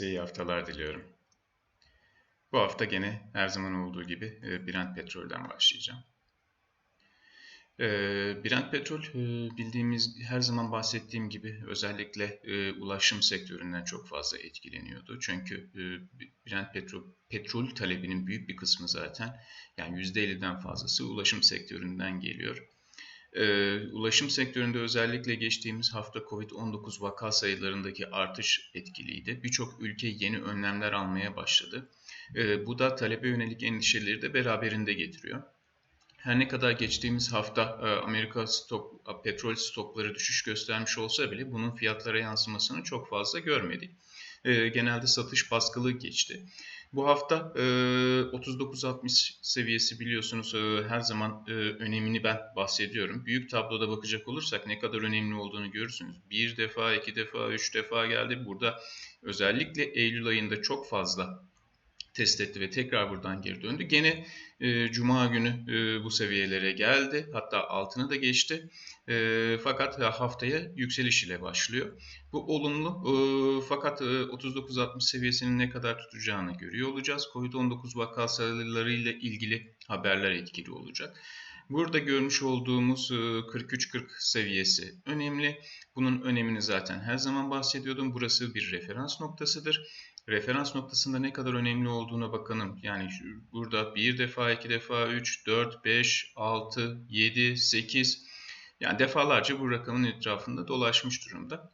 Herkese iyi haftalar diliyorum. Bu hafta gene her zaman olduğu gibi e, Brent Petrol'den başlayacağım. E, Brent Petrol e, bildiğimiz her zaman bahsettiğim gibi özellikle ulaşım sektöründen çok fazla etkileniyordu. Çünkü Brent Petrol, petrol talebinin büyük bir kısmı zaten yani %50'den fazlası ulaşım sektöründen geliyor. E, ulaşım sektöründe özellikle geçtiğimiz hafta Covid-19 vaka sayılarındaki artış etkiliydi. Birçok ülke yeni önlemler almaya başladı. E, bu da talebe yönelik endişeleri de beraberinde getiriyor. Her ne kadar geçtiğimiz hafta e, Amerika stok, petrol stokları düşüş göstermiş olsa bile bunun fiyatlara yansımasını çok fazla görmedik. E, genelde satış baskılı geçti. Bu hafta e, 39-60 seviyesi biliyorsunuz e, her zaman e, önemini ben bahsediyorum. Büyük tabloda bakacak olursak ne kadar önemli olduğunu görürsünüz. Bir defa, iki defa, üç defa geldi. Burada özellikle Eylül ayında çok fazla test etti ve tekrar buradan geri döndü. Gene e, Cuma günü e, bu seviyelere geldi. Hatta altını da geçti. E, fakat haftaya yükseliş ile başlıyor. Bu olumlu e, fakat e, 39-60 seviyesinin ne kadar tutacağını görüyor olacağız. Covid-19 vaka sayılarıyla ilgili haberler etkili olacak. Burada görmüş olduğumuz 43-40 seviyesi önemli. Bunun önemini zaten her zaman bahsediyordum. Burası bir referans noktasıdır referans noktasında ne kadar önemli olduğuna bakalım. Yani burada bir defa, iki defa, üç, dört, beş, altı, yedi, sekiz yani defalarca bu rakamın etrafında dolaşmış durumda.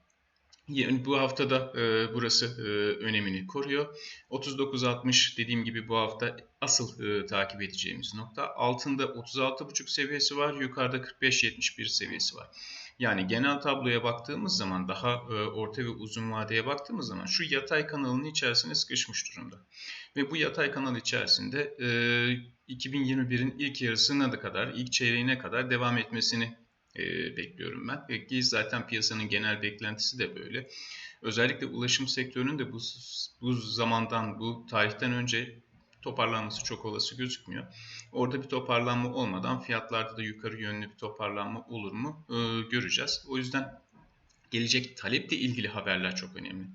Yani bu haftada e, burası e, önemini koruyor. 39.60 dediğim gibi bu hafta asıl e, takip edeceğimiz nokta. Altında 36.5 seviyesi var, yukarıda 45.71 seviyesi var. Yani genel tabloya baktığımız zaman daha e, orta ve uzun vadeye baktığımız zaman şu yatay kanalının içerisine sıkışmış durumda. Ve bu yatay kanal içerisinde e, 2021'in ilk yarısına da kadar, ilk çeyreğine kadar devam etmesini e, bekliyorum ben. E, ki zaten piyasanın genel beklentisi de böyle. Özellikle ulaşım sektörünün de bu, bu zamandan, bu tarihten önce toparlanması çok olası gözükmüyor. Orada bir toparlanma olmadan fiyatlarda da yukarı yönlü bir toparlanma olur mu ee, göreceğiz. O yüzden gelecek taleple ilgili haberler çok önemli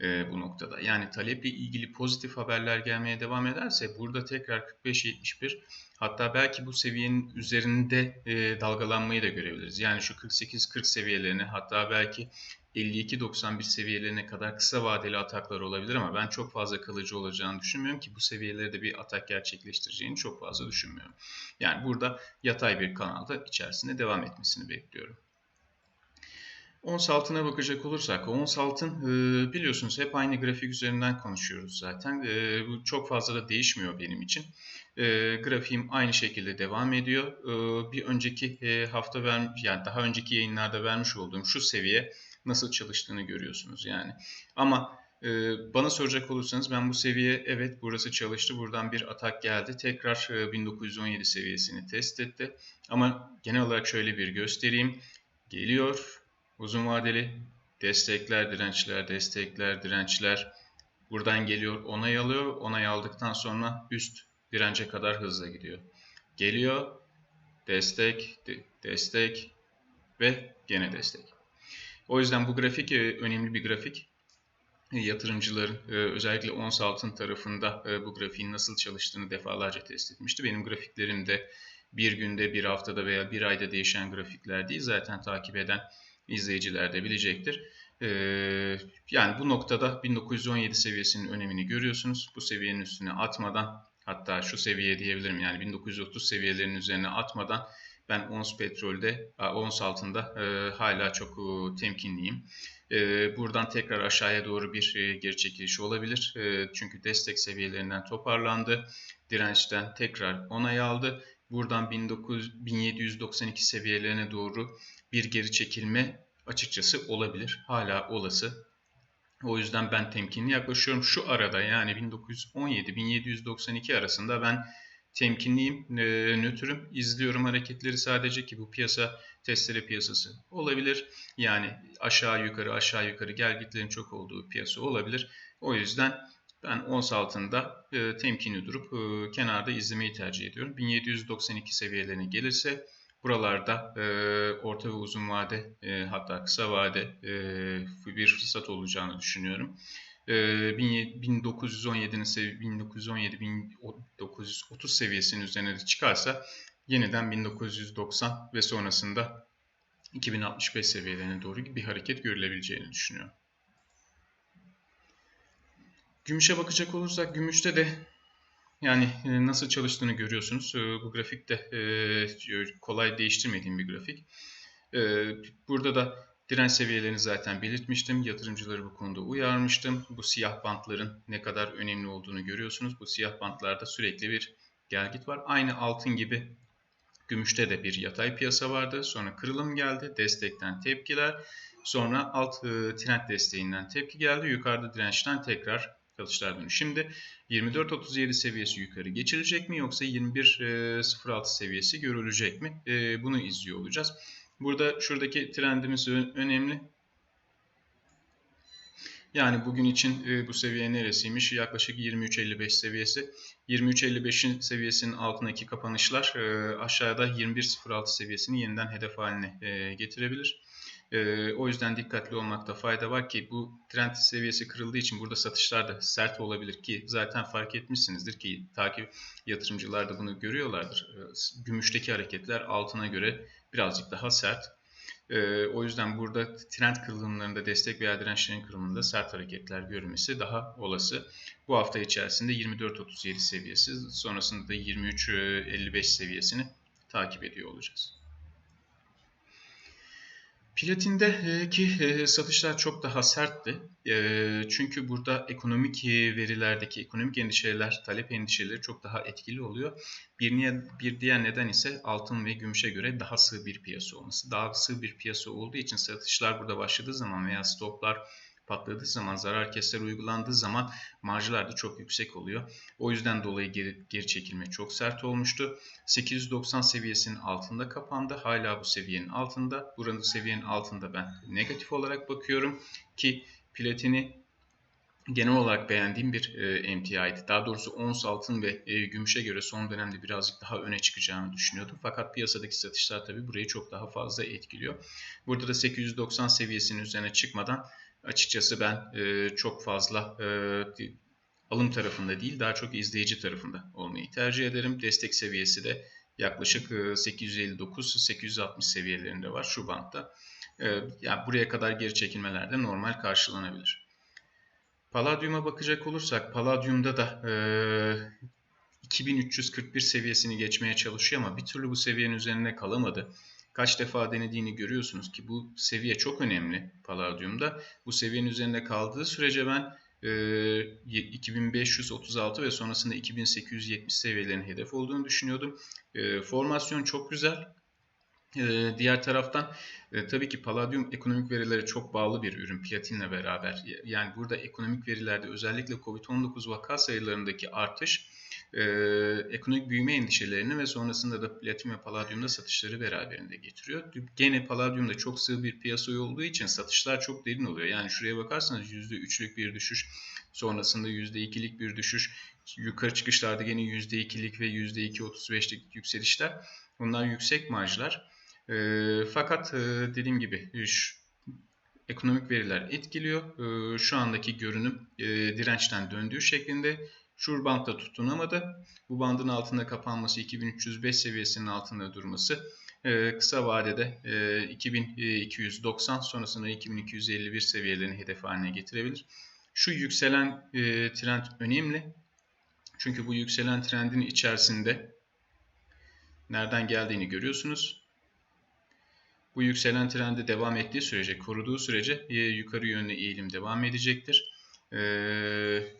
e, bu noktada. Yani taleple ilgili pozitif haberler gelmeye devam ederse burada tekrar 45-71 hatta belki bu seviyenin üzerinde e, dalgalanmayı da görebiliriz. Yani şu 48-40 seviyelerine hatta belki 52-91 seviyelerine kadar kısa vadeli ataklar olabilir ama ben çok fazla kalıcı olacağını düşünmüyorum ki bu seviyelerde bir atak gerçekleştireceğini çok fazla düşünmüyorum. Yani burada yatay bir kanalda içerisinde devam etmesini bekliyorum. Ons altına bakacak olursak, ons altın e, biliyorsunuz hep aynı grafik üzerinden konuşuyoruz zaten. E, bu çok fazla da değişmiyor benim için. E, grafiğim aynı şekilde devam ediyor. Bir önceki hafta vermiş, yani daha önceki yayınlarda vermiş olduğum şu seviye nasıl çalıştığını görüyorsunuz yani. Ama e, bana soracak olursanız ben bu seviye evet burası çalıştı. Buradan bir atak geldi. Tekrar e, 1917 seviyesini test etti. Ama genel olarak şöyle bir göstereyim. Geliyor. Uzun vadeli destekler, dirençler, destekler, dirençler. Buradan geliyor onay alıyor. Onay aldıktan sonra üst dirence kadar hızla gidiyor. Geliyor. Destek, destek ve gene destek. O yüzden bu grafik e, önemli bir grafik. E, yatırımcıların e, özellikle ons altın tarafında bu grafiğin nasıl çalıştığını defalarca test etmişti. Benim grafiklerim de bir günde, bir haftada veya bir ayda değişen grafikler değil. Zaten takip eden izleyiciler de bilecektir. Yani bu noktada 1917 seviyesinin önemini görüyorsunuz. Bu seviyenin üstüne atmadan hatta şu seviye diyebilirim yani 1930 seviyelerinin üzerine atmadan ben ons petrolde, ons altında e, hala çok e, temkinliyim. E, buradan tekrar aşağıya doğru bir e, geri çekiliş olabilir. E, çünkü destek seviyelerinden toparlandı. Dirençten tekrar onay aldı. Buradan 19, 1792 seviyelerine doğru bir geri çekilme açıkçası olabilir. Hala olası. O yüzden ben temkinli yaklaşıyorum. Şu arada yani 1917-1792 arasında ben temkinliyim, e, nötrüm, izliyorum hareketleri sadece ki bu piyasa testere piyasası olabilir. Yani aşağı yukarı aşağı yukarı gel gitlerin çok olduğu piyasa olabilir. O yüzden ben ons altında e, temkinli durup e, kenarda izlemeyi tercih ediyorum. 1792 seviyelerine gelirse buralarda e, orta ve uzun vade e, hatta kısa vade e, bir fırsat olacağını düşünüyorum. E, 1917'nin sevi 1917 1930 seviyesinin üzerine de çıkarsa yeniden 1990 ve sonrasında 2065 seviyelerine doğru bir hareket görülebileceğini düşünüyorum. Gümüşe bakacak olursak gümüşte de yani e, nasıl çalıştığını görüyorsunuz. E, bu grafikte e, kolay değiştirmediğim bir grafik. Burada da direnç seviyelerini zaten belirtmiştim. Yatırımcıları bu konuda uyarmıştım. Bu siyah bantların ne kadar önemli olduğunu görüyorsunuz. Bu siyah bantlarda sürekli bir gelgit var. Aynı altın gibi gümüşte de bir yatay piyasa vardı. Sonra kırılım geldi. Destekten tepkiler. Sonra alt trend desteğinden tepki geldi. Yukarıda dirençten tekrar kalışlar dönüş. Şimdi 24.37 seviyesi yukarı geçilecek mi yoksa 21.06 e, seviyesi görülecek mi? E, bunu izliyor olacağız. Burada şuradaki trendimiz önemli. Yani bugün için e, bu seviye neresiymiş? Yaklaşık 23.55 seviyesi. 23.55'in seviyesinin altındaki kapanışlar aşağıda 21.06 seviyesini yeniden hedef haline getirebilir. E, o yüzden dikkatli olmakta fayda var ki bu trend seviyesi kırıldığı için burada satışlar da sert olabilir ki zaten fark etmişsinizdir ki takip yatırımcılar da bunu görüyorlardır. E, gümüşteki hareketler altına göre birazcık daha sert. E, o yüzden burada trend kırılımlarında destek veya dirençlerin kırılımında sert hareketler görülmesi daha olası. Bu hafta içerisinde 24.37 seviyesi sonrasında da 23.55 seviyesini takip ediyor olacağız. Platinde e, e, satışlar çok daha sertti. E, çünkü burada ekonomik verilerdeki ekonomik endişeler, talep endişeleri çok daha etkili oluyor. Bir, bir diğer neden ise altın ve gümüşe göre daha sığ bir piyasa olması. Daha sığ bir piyasa olduğu için satışlar burada başladığı zaman veya stoplar patladığı zaman, zarar kesler uygulandığı zaman marjlar da çok yüksek oluyor. O yüzden dolayı geri, geri çekilme çok sert olmuştu. 890 seviyesinin altında kapandı. Hala bu seviyenin altında. Buranın seviyenin altında ben negatif olarak bakıyorum ki platini genel olarak beğendiğim bir e, MTI'di. Daha doğrusu ons altın ve e, gümüşe göre son dönemde birazcık daha öne çıkacağını düşünüyordum. Fakat piyasadaki satışlar tabii burayı çok daha fazla etkiliyor. Burada da 890 seviyesinin üzerine çıkmadan açıkçası ben e, çok fazla e, alım tarafında değil daha çok izleyici tarafında olmayı tercih ederim. Destek seviyesi de yaklaşık 859-860 e, seviyelerinde var şu bantta. E, yani buraya kadar geri çekilmeler de normal karşılanabilir. Palladium'a bakacak olursak Palladium'da da e, 2341 seviyesini geçmeye çalışıyor ama bir türlü bu seviyenin üzerinde kalamadı kaç defa denediğini görüyorsunuz ki bu seviye çok önemli Palladium'da. Bu seviyenin üzerinde kaldığı sürece ben e, 2536 ve sonrasında 2870 seviyelerin hedef olduğunu düşünüyordum. E, formasyon çok güzel. Ee, diğer taraftan e, tabii ki Palladium ekonomik verilere çok bağlı bir ürün platinle beraber. Yani burada ekonomik verilerde özellikle COVID-19 vaka sayılarındaki artış e, ekonomik büyüme endişelerini ve sonrasında da platin ve paladyumda satışları beraberinde getiriyor. Gene paladyumda çok sığ bir piyasa olduğu için satışlar çok derin oluyor. Yani şuraya bakarsanız %3'lük bir düşüş, sonrasında %2'lik bir düşüş, yukarı çıkışlarda gene %2'lik ve %2.35'lik yükselişler. Bunlar yüksek marjlar. E, fakat e, dediğim gibi şu, ekonomik veriler etkiliyor. E, şu andaki görünüm e, dirençten döndüğü şeklinde. Şur bantta tutunamadı. Bu bandın altında kapanması 2305 seviyesinin altında durması e, kısa vadede e, 2290 sonrasında 2251 seviyelerini hedef haline getirebilir. Şu yükselen e, trend önemli. Çünkü bu yükselen trendin içerisinde nereden geldiğini görüyorsunuz. Bu yükselen trendi devam ettiği sürece, koruduğu sürece e, yukarı yönlü eğilim devam edecektir e,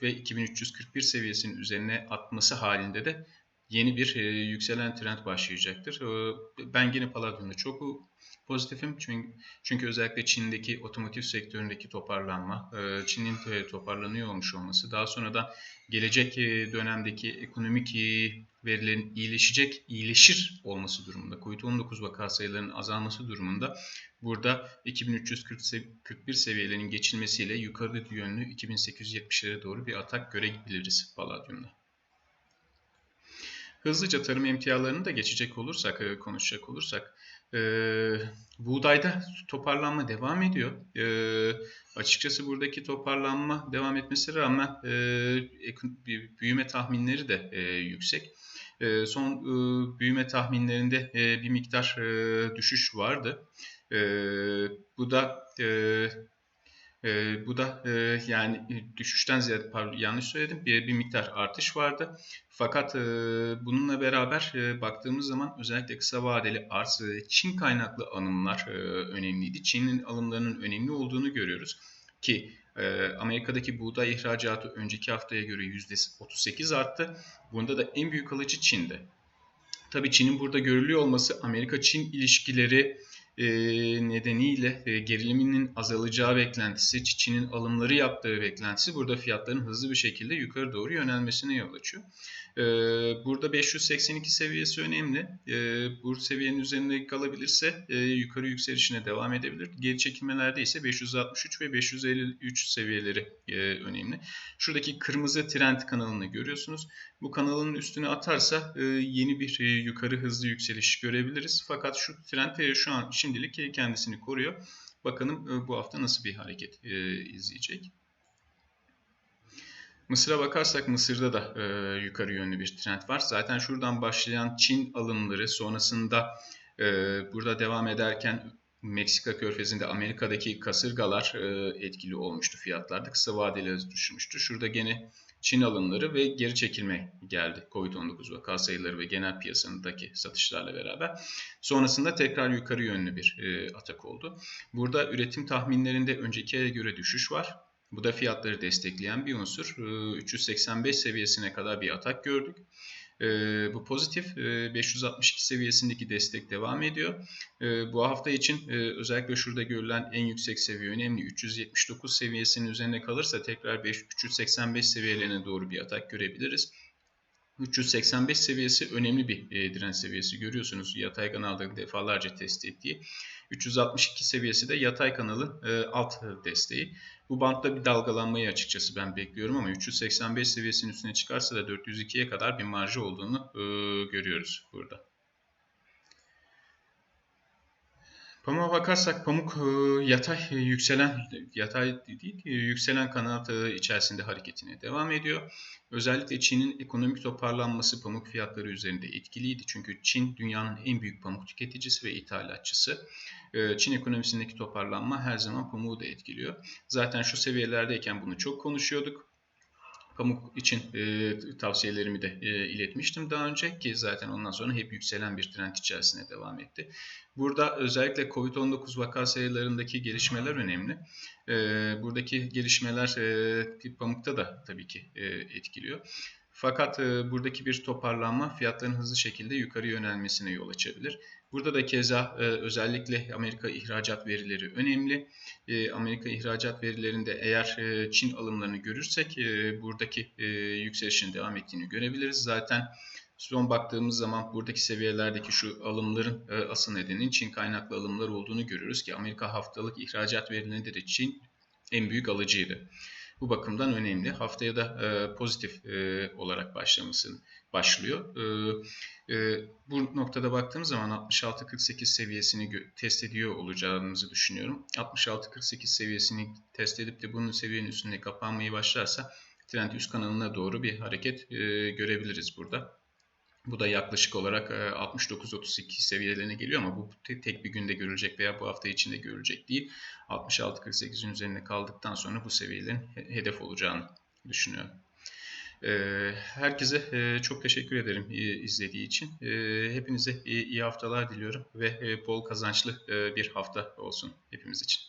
ve 2341 seviyesinin üzerine atması halinde de yeni bir e, yükselen trend başlayacaktır. E, ben yine Palladium'da çok pozitifim çünkü, çünkü özellikle Çin'deki otomotiv sektöründeki toparlanma, e, Çin'in e, toparlanıyor olmuş olması, daha sonra da gelecek e, dönemdeki ekonomik verilerin iyileşecek, iyileşir olması durumunda, COVID-19 vaka sayılarının azalması durumunda burada 2341 seviyelerinin geçilmesiyle yukarı yönlü 2870'lere doğru bir atak görebiliriz Palladium'da. Hızlıca tarım emtialarını da geçecek olursak, konuşacak olursak, E, buğdayda toparlanma devam ediyor. E, açıkçası buradaki toparlanma devam etmesine rağmen e, büyüme tahminleri de e, yüksek. E, son e, büyüme tahminlerinde e, bir miktar e, düşüş vardı. E, bu da e, e, bu da e, yani e, düşüşten ziyade pardon, yanlış söyledim bir, bir miktar artış vardı. Fakat e, bununla beraber e, baktığımız zaman özellikle kısa vadeli arz ve Çin kaynaklı alımlar e, önemliydi. Çin'in alımlarının önemli olduğunu görüyoruz ki e, Amerika'daki buğday ihracatı önceki haftaya göre %38 arttı. Bunda da en büyük alıcı Çin'de. Tabii Çin'in burada görülüyor olması Amerika-Çin ilişkileri e, nedeniyle e, geriliminin azalacağı beklentisi, Çin'in alımları yaptığı beklentisi burada fiyatların hızlı bir şekilde yukarı doğru yönelmesine yol açıyor. E, burada 582 seviyesi önemli. E, bu seviyenin üzerinde kalabilirse e, yukarı yükselişine devam edebilir. Geri çekilmelerde ise 563 ve 553 seviyeleri e, önemli. Şuradaki kırmızı trend kanalını görüyorsunuz. Bu kanalın üstüne atarsa e, yeni bir yukarı hızlı yükseliş görebiliriz. Fakat şu trend şu an şimdilik kendisini koruyor. Bakalım bu hafta nasıl bir hareket izleyecek. Mısır'a bakarsak Mısır'da da e, yukarı yönlü bir trend var. Zaten şuradan başlayan Çin alımları sonrasında e, burada devam ederken Meksika körfezinde Amerika'daki kasırgalar e, etkili olmuştu fiyatlarda. Kısa vadeli düşmüştü. Şurada gene Çin alımları ve geri çekilme geldi. Covid-19 vaka sayıları ve genel piyasadaki satışlarla beraber. Sonrasında tekrar yukarı yönlü bir e, atak oldu. Burada üretim tahminlerinde önceki aya göre düşüş var. Bu da fiyatları destekleyen bir unsur. E, 385 seviyesine kadar bir atak gördük. E, bu pozitif. E, 562 seviyesindeki destek devam ediyor. Bu hafta için e, özellikle şurada görülen en yüksek seviye önemli. 379 seviyesinin üzerine kalırsa tekrar 5, 385 seviyelerine doğru bir atak görebiliriz. 385 seviyesi önemli bir e, direnç seviyesi görüyorsunuz. Yatay kanalda defalarca test ettiği. 362 seviyesi de yatay kanalın e, alt desteği. Bu bantta bir dalgalanmayı açıkçası ben bekliyorum ama 385 seviyesinin üstüne çıkarsa da 402'ye kadar bir marjı olduğunu e, görüyoruz burada. Pamuğa bakarsak pamuk e, yatay e, yükselen yatay değil e, yükselen kanat içerisinde hareketine devam ediyor. Özellikle Çin'in ekonomik toparlanması pamuk fiyatları üzerinde etkiliydi. Çünkü Çin dünyanın en büyük pamuk tüketicisi ve ithalatçısı. Çin ekonomisindeki toparlanma her zaman pamuğu da etkiliyor. Zaten şu seviyelerdeyken bunu çok konuşuyorduk. Pamuk için e, tavsiyelerimi de e, iletmiştim daha önce ki zaten ondan sonra hep yükselen bir trend içerisine devam etti. Burada özellikle COVID-19 vaka sayılarındaki gelişmeler önemli. E, buradaki gelişmeler e, pamukta da tabii ki e, etkiliyor. Fakat e, buradaki bir toparlanma fiyatların hızlı şekilde yukarı yönelmesine yol açabilir. Burada da keza e, özellikle Amerika ihracat verileri önemli. E, Amerika ihracat verilerinde eğer e, Çin alımlarını görürsek e, buradaki e, yükselişin devam ettiğini görebiliriz. Zaten son baktığımız zaman buradaki seviyelerdeki şu alımların e, asıl nedeninin Çin kaynaklı alımlar olduğunu görüyoruz ki Amerika haftalık ihracat verilerinde de Çin en büyük alıcıydı. Bu bakımdan önemli. Haftaya da e, pozitif e, olarak başlamasını başlıyor. E, e, bu noktada baktığımız zaman 66-48 seviyesini test ediyor olacağımızı düşünüyorum. 66-48 seviyesini test edip de bunun seviyenin üstünde kapanmayı başlarsa trend üst kanalına doğru bir hareket e, görebiliriz burada. Bu da yaklaşık olarak 69-32 e, seviyelerine geliyor ama bu tek bir günde görülecek veya bu hafta içinde görülecek değil. 66-48'in üzerinde kaldıktan sonra bu seviyelerin hedef olacağını düşünüyorum. E, herkese e, çok teşekkür ederim izlediği için. Hepinize iyi haftalar diliyorum ve bol kazançlı bir hafta olsun hepimiz için.